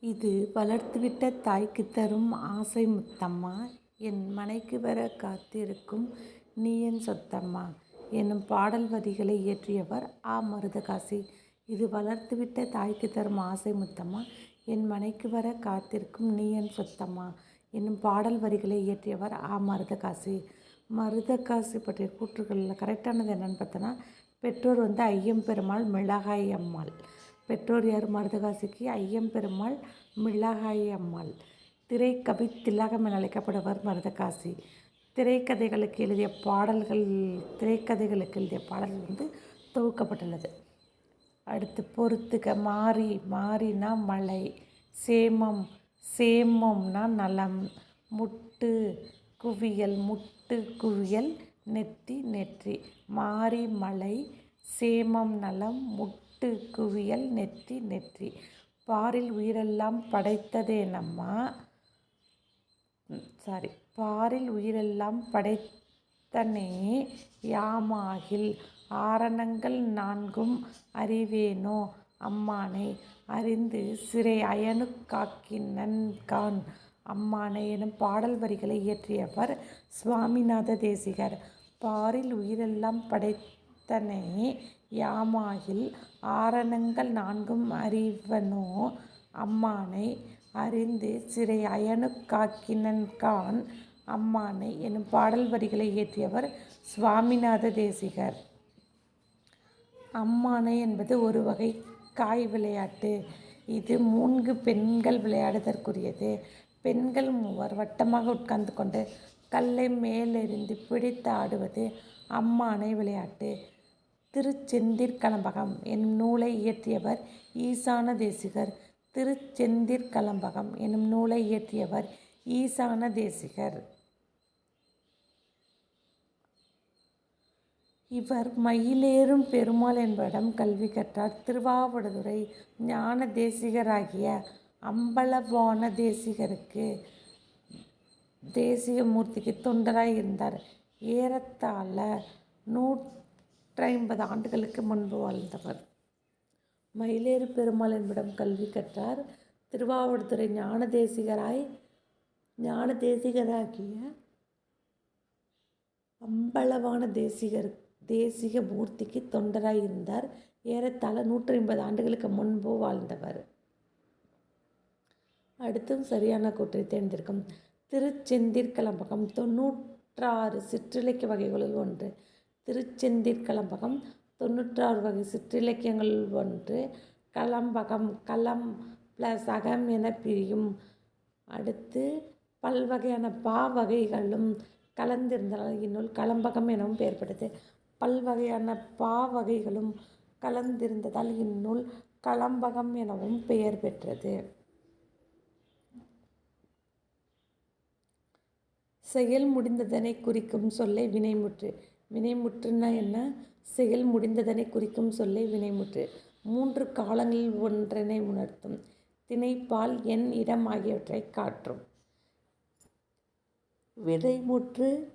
இது வளர்த்துவிட்ட தாய்க்கு தரும் ஆசை முத்தம்மா. என் மனைக்கு வர காத்திருக்கும் நீ என் சொத்தம்மா. என்னும் பாடல் வரிகளை இயற்றியவர் ஆ. மருதகாசி. இது வளர்த்துவிட்ட தாய்க்கு தரும் ஆசை முத்தம்மா. என் மனைக்கு வர காத்திருக்கும் நீ என் சொத்தம்மா. என்னும் பாடல் வரிகளை இயற்றியவர் ஆ. மருதகாசி. மருதகாசி பற்றிய கூற்றுகளில் கரெக்டானது என்னென்னு பார்த்தோன்னா பெற்றோர் வந்து ஐயம்பெருமாள் மிளகாய் அம்மாள். பெற்றோர் யார் மருதகாசிக்கு? ஐயம்பெருமாள் மிளகாய் அம்மாள். திரைக்கவி திலகம் என அழைக்கப்படுவர் மருதகாசி. திரைக்கதைகளுக்கு எழுதிய பாடல்கள் திரைக்கதைகளுக்கு எழுதிய பாடல்கள் வந்து தொகுக்கப்பட்டுள்ளது. அடுத்து பொறுத்துக்க மாறி மாறினா மலை சேமம் சேமம்னா நலம் முட்டு குவியல் முட்டு குவியல் நெத்தி நெற்றி. மாறி மலை சேமம் நலம் நட்டு குவியல் நெற்றி. நெற்றி பாரில் உயிரெல்லாம் படைத்ததேனம்மா சாரி பாரில் உயிரெல்லாம் படைத்தனே யாமாகில்? ஆரணங்கள் நான்கும் அறிவேனோ? அம்மானை அறிந்து சிறை அயனு அம்மானை எனும் பாடல் வரிகளை இயற்றியவர் சுவாமிநாத தேசிகர். பாரில் உயிரெல்லாம் படை அத்தனை யாமாகில் ஆரணங்கள் நான்கும் அறிவனோ? அம்மானை அறிந்து சிறை அயனுக்காக்கினன்கான் கான் அம்மானை எனும் பாடல் வரிகளை இயற்றியவர் சுவாமிநாத தேசிகர். அம்மானை என்பது ஒரு வகை காய் விளையாட்டு. இது மூன்று பெண்கள் விளையாடுதற்குரியது. பெண்கள் மூவர் வட்டமாக உட்கார்ந்து கொண்டு கல்லை மேலெறிந்து பிடித்து ஆடுவது அம்மானை விளையாட்டு. திருச்செந்திற்கலம்பகம் என்னும் நூலை இயற்றியவர் ஈசான தேசிகர். திருச்செந்திற்கலம்பகம் என்னும் நூலை இயற்றியவர் ஈசான தேசிகர். இவர் மயிலேறும் பெருமாள் என்பவரிடம் கல்வி கற்றார். திருவாவடுதுறை ஞான தேசிகராகிய அம்பலவான தேசிகருக்கு தேசிகமூர்த்திக்கு தொண்டராக இருந்தார். ஏறத்தாழ நூற்றைம்பது ஆண்டுகளுக்கு முன்பு வாழ்ந்தவர். மயிலேறு பெருமாள் என்பிடம் கல்வி கற்றார். திருவாவடுதுறை ஞான தேசிகராய் ஞான தேசிகராகிய அம்பலவான தேசிகர் தேசிக மூர்த்திக்கு தொண்டராய் இருந்தார். ஏறத்தாழ நூற்றி ஐம்பது ஆண்டுகளுக்கு முன்பு வாழ்ந்தவர். அடுத்தும் சரியான கூற்றை தேர்ந்தெடுக்கும் திருச்செந்திர்கலம்பகம் தொண்ணூற்றாறு சிற்றிலக்கிய வகைகளுள் ஒன்று. திருச்செந்திற்கலம்பகம் தொண்ணூற்றாறு வகை சிற்றிலக்கியங்கள் ஒன்று. கலம்பகம் களம் ப்ளஸ் அகம் என பிரியும். அடுத்து பல்வகையான பா வகைகளும் கலந்திருந்ததால் இந்நூல் கலம்பகம் எனவும் பெயர்பட்டது. பல்வகையான பா வகைகளும் கலந்திருந்ததால் இந்நூல் கலம்பகம் எனவும் பெயர் பெற்றது. செயல் முடிந்ததனை குறிக்கும் சொல்லை வினைமுற்று. வினைமுற்றுன்னா என்ன? செயல் முடிந்ததனை குறிக்கும் சொல்லை வினைமுற்று. மூன்று காலங்களில் ஒன்றனை உணர்த்தும். திணைப்பால் எண் இடம் ஆகியவற்றை காற்றும். விடைமுற்று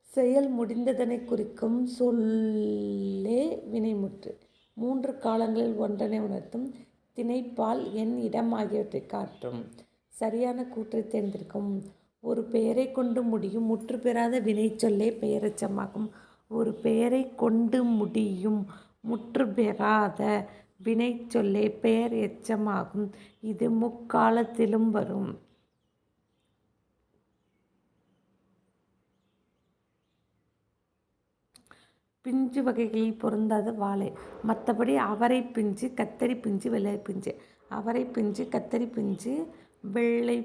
செயல் முடிந்ததனை குறிக்கும் சொல்லே வினைமுற்று. மூன்று காலங்களில் ஒன்றனை உணர்த்தும். திணைப்பால் எண் இடம் ஆகியவற்றை காற்றும். சரியான கூற்றை தேர்ந்தெடுக்கும். ஒரு பெயரை கொண்டு முடியும். முற்று பெறாத வினைச்சொல்லே பெயரெச்சமாகும். ஒரு பெயரை கொண்டு முடியும். முற்று பெறாத வினைச்சொல்லே பெயர் எச்சமாகும் இது முக்காலத்திலும் வரும். பிஞ்சு வகைகளில் பொருந்தாத வாழை. மற்றபடி அவரை பிஞ்சு கத்தரி பிஞ்சு வெள்ளரி பிஞ்சு. அவரை பிஞ்சு கத்தரி பிஞ்சு வெள்ளை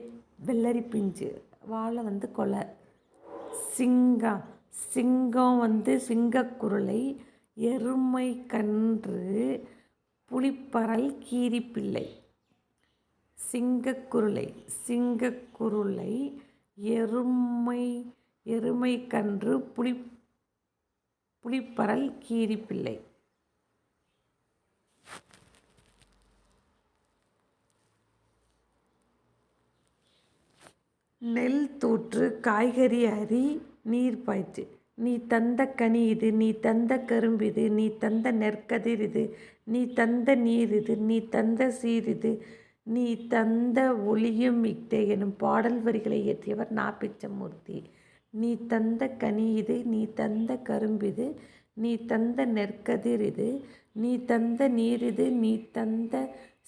வெள்ளரி பிஞ்சு. வாழை வந்து கொலை. சிங்கம். சிங்கம் வந்து சிங்கக்குருளை எருமை கன்று புளிப்பறல் கீரிப்பிள்ளை. சிங்கக்குருளை சிங்கக்குருளை எருமை எருமை கன்று புளி புளிப்பறல் கீரிப்பிள்ளை. நெல் தூற்று காய்கறி அரி நீர் பாய்ச்சு நீ தந்த கனி இது நீ தந்த கரும்பு இது நீ தந்த நெற்கதிர் இது நீ தந்த நீர் இது நீ தந்த சீர் இது நீ தந்த ஒளியும் மிக்தே எனும் பாடல் வரிகளை இயற்றியவர் நா பிச்சமூர்த்தி நீ தந்த கனி இது நீ தந்த கரும்பு இது நீ தந்த நெற்கதிர் இது நீ தந்த நீர் இது நீ தந்த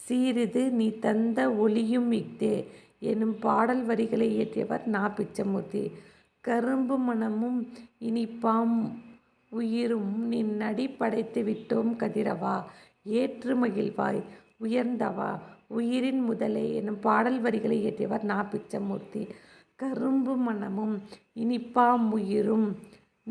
சீரிது நீ தந்த ஒளியும் மிக்தே எனும் பாடல் வரிகளை இயற்றியவர் நா. பிச்சமூர்த்தி. கரும்பு மணமும் இனிப்பாம் உயிரும் நின் நடி படைத்து விட்டோம் கதிரவா. ஏற்று மகிழ்வாய் உயர்ந்தவா. உயிரின் முதலே எனும் பாடல் வரிகளை இயற்றியவர் நா. பிச்சமூர்த்தி. கரும்பு மணமும் இனிப்பாம் உயிரும்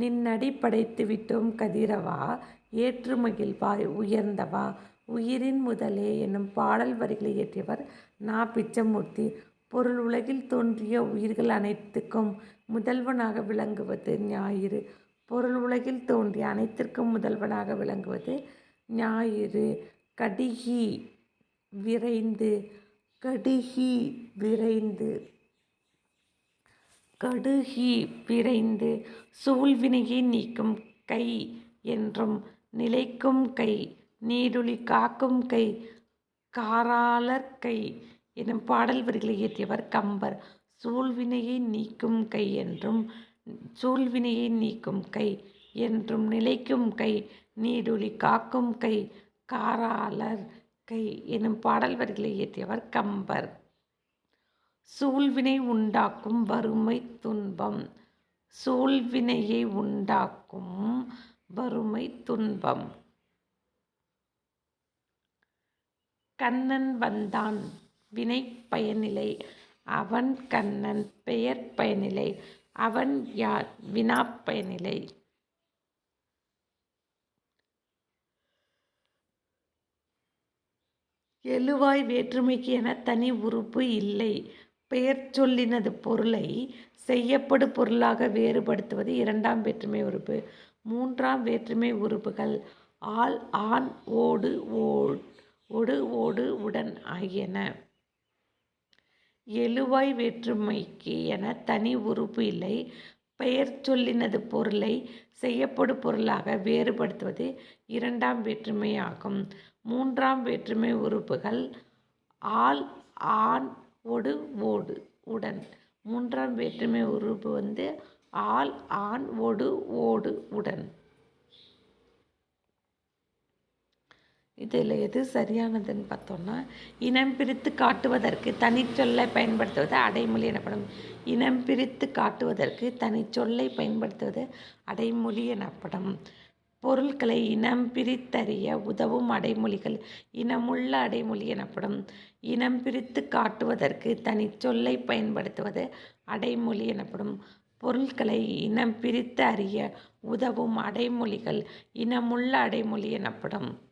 நின்னடி படைத்து விட்டோம் கதிரவா. ஏற்று மகிழ்வாய் உயர்ந்தவா. உயிரின் முதலே என்னும் பாடல் வரிகளை இயற்றியவர் நா. பிச்சமூர்த்தி. பொருள் உலகில் தோன்றிய உயிர்கள் அனைத்துக்கும் முதல்வனாக விளங்குவது ஞாயிறு. பொருள் உலகில் தோன்றிய அனைத்திற்கும் முதல்வனாக விளங்குவது ஞாயிறு. கடிகி விரைந்து கடுகி விரைந்து கடுகி விரைந்து சூழ்வினையை நீக்கும் கை என்றும் நிலைக்கும் கை நீருளி காக்கும் கை காராளர் கை எனும் பாடல் வரிகளை இயற்றியவர் கம்பர். சூழ்வினையை நீக்கும் கை என்றும் சூழ்வினையை நீக்கும் கை என்றும் நிலைக்கும் கை நீடுழி காக்கும் கை காராளர் கை எனும் பாடல் வரிகளை இயற்றியவர் கம்பர். சூழ்வினை உண்டாக்கும் வறுமை துன்பம் சூழ்வினையை உண்டாக்கும் வறுமை துன்பம். கண்ணன் வந்தான் வினை பயனிலை அவன் கண்ணன் பெயர் பயனிலை. அவன் யார்? வினா பயனிலை எழுவாய் வேற்றுமைக்கு என தனி உறுப்பு இல்லை. பெயர் சொல்லினது பொருளை செய்யப்படு பொருளாக வேறுபடுத்துவது இரண்டாம் வேற்றுமை உறுப்பு. மூன்றாம் வேற்றுமை உறுப்புகள் ஆள் ஆண் ஓடு ஓடு ஓடு ஓடு உடன் ஆகியன. எழுவாய் வேற்றுமைக்கு என தனி உறுப்பு இல்லை. பெயர் சொல்லினது பொருளை செய்யப்படு பொருளாக வேறுபடுத்துவது இரண்டாம் வேற்றுமையாகும் மூன்றாம் வேற்றுமை உறுப்புகள் ஆள் ஆண் ஒடு ஓடு உடன். மூன்றாம் வேற்றுமை உறுப்பு வந்து ஆள் ஆண் ஒடு ஓடு உடன். இதில் எது சரியானதுன்னு பார்த்தோம்னா இனம் பிரித்து காட்டுவதற்கு தனிச்சொல்லை பயன்படுத்துவது அடைமொழி எனப்படும். இனம் பிரித்து காட்டுவதற்கு தனிச்சொல்லை பயன்படுத்துவது அடைமொழி எனப்படும். பொருட்களை இனம் பிரித்தறிய உதவும் அடைமொழிகள் இனமுள்ள அடைமொழி எனப்படும். இனம் பிரித்து காட்டுவதற்கு தனிச்சொல்லை பயன்படுத்துவது அடைமொழி எனப்படும். பொருட்களை இனம் பிரித்து அறிய உதவும் அடைமொழிகள் இனமுள்ள அடைமொழி எனப்படும்.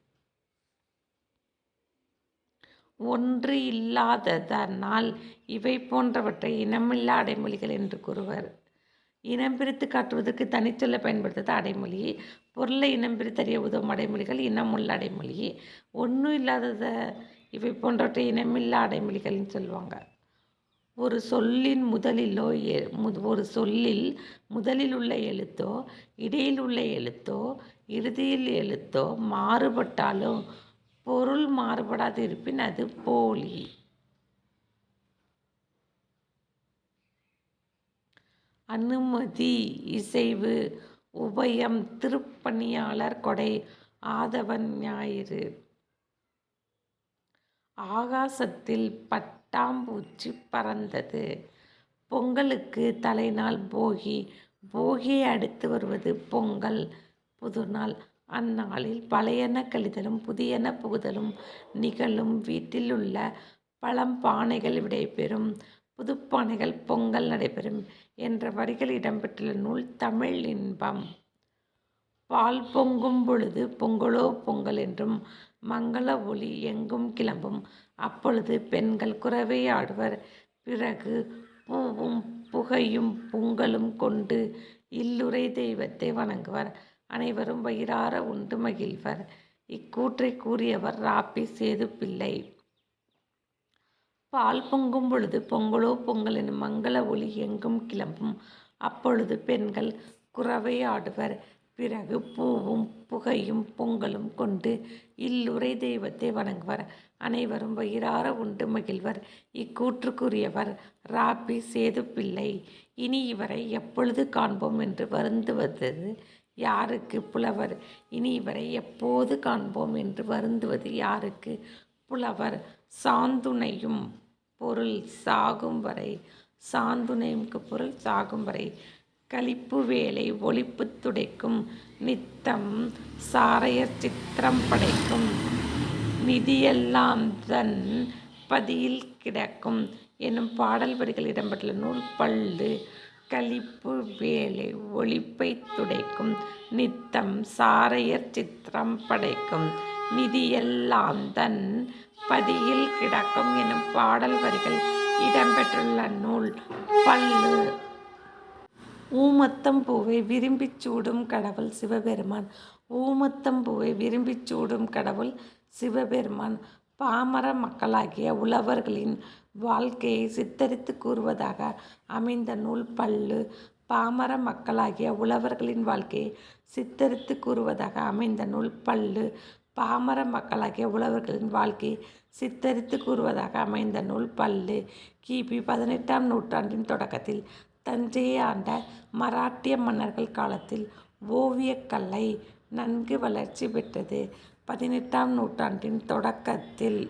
ஒன்று இல்லாததனால் இவை போன்றவற்றை இனமில்லா அடைமொழிகள் என்று கூறுவர். இனம் பிரித்து காட்டுவதற்கு தனிச்சொல்லை பயன்படுத்துவது அடைமொழி பொருளை இனம் பிரித்தறிய உதவும் அடைமொழிகள் இனமுள்ள அடைமொழி ஒன்றும் இல்லாதத இவை போன்றவற்றை இனமில்லா அடைமொழிகள்னு சொல்லுவாங்க. ஒரு சொல்லின் முதலிலோ ஒரு சொல்லில் முதலில் உள்ள எழுத்தோ இடையில் உள்ள எழுத்தோ இறுதியில் எழுத்தோ மாறுபட்டாலும் பொருள் மாறுபடாது இருப்பின் அது போலி. அனுமதி இசைவு உபயம் திருப்பணியாளர் கொடை ஆதவன் ஞாயிறு. ஆகாசத்தில் பட்டாம்பூச்சி பறந்தது. பொங்கலுக்கு தலைநாள் போகி போகியை அடுத்து வருவது பொங்கல் புதுநாள் அந்நாளில் பழையன கழிதலும் புதியன புகுதலும் நிகழும் வீட்டில் உள்ள பழம்பானைகள் விடைபெறும். புதுப்பானைகள் பொங்கல் நடைபெறும் என்ற வரிகள் இடம்பெற்றுள்ள நூல் தமிழ் இன்பம். பால் பொங்கும் பொழுது பொங்கலோ பொங்கல் என்றும் மங்கள ஒளி எங்கும் கிளம்பும். அப்பொழுது பெண்கள் குறவை ஆடுவர். பிறகு பூவும் புகையும் பொங்கலும் கொண்டு இல்லுரை தெய்வத்தை வணங்குவர். அனைவரும் வயிறார உண்டு மகிழ்வர் இக்கூற்றை கூறியவர் ராப்பி சேதுப்பிள்ளை பால் பொங்கும் பொழுது பொங்கலோ பொங்கல் எனும் மங்கள ஒளி எங்கும் கிளம்பும் அப்பொழுது பெண்கள் குறவை ஆடுவர். பிறகு பூவும் புகையும் பொங்கலும் கொண்டு இல்லுரை தெய்வத்தை வணங்குவர். அனைவரும் வயிறார உண்டு மகிழ்வர். இக்கூற்றுக்குரியவர் ராபி சேது சேதுப்பிள்ளை. இனி இவரை எப்பொழுது காண்போம் என்று வருந்துவது யாருக்கு? புலவர். இனி இவரை எப்போது காண்போம் என்று வருந்துவது யாருக்கு? புலவர். சாந்துணையும் பொருள் சாகும் வரை. சாந்துணையும்க்கு பொருள் சாகும் வரை. கழிப்பு வேலை ஒழிப்பு துடைக்கும் நித்தம் சாரையர் சித்திரம் படைக்கும் நிதியெல்லாம் தன் பதியில் கிடக்கும் என்னும் பாடல் வரிகள் இடம்பெற்றுள்ள நூல் பள்ளு. களிப்பு வேலை ஒளிப்பைத் துடைக்கும் நித்தம் சாரையர் சித்திரம் படைக்கும் நிதியெல்லாம் தன் பதியில் கிடக்கும் எனும் பாடல் வரிகள் இடம்பெற்றுள்ள நூல் பல்லு ஊமத்தம் பூவை விரும்பிச் சூடும் கடவுள் சிவபெருமான். ஊமத்தம் பூவை விரும்பிச் சூடும் கடவுள் சிவபெருமான். பாமர மக்களாகிய உழவர்களின் வாழ்க்கையை சித்தரித்து கூறுவதாக அமைந்த நூல் பல்லு பாமர மக்களாகிய உழவர்களின் வாழ்க்கையை சித்தரித்து கூறுவதாக அமைந்த நூல் பல்லு பாமர மக்களாகிய உழவர்களின் வாழ்க்கையை சித்தரித்து கூறுவதாக அமைந்த நூல் பல்லு கிபி பதினெட்டாம் நூற்றாண்டின் தொடக்கத்தில் தஞ்சையை ஆண்ட மராட்டிய மன்னர்கள் காலத்தில் ஓவியக்கலை நன்கு வளர்ச்சி பெற்றது. பதினெட்டாம் நூற்றாண்டின் தொடக்கத்தில்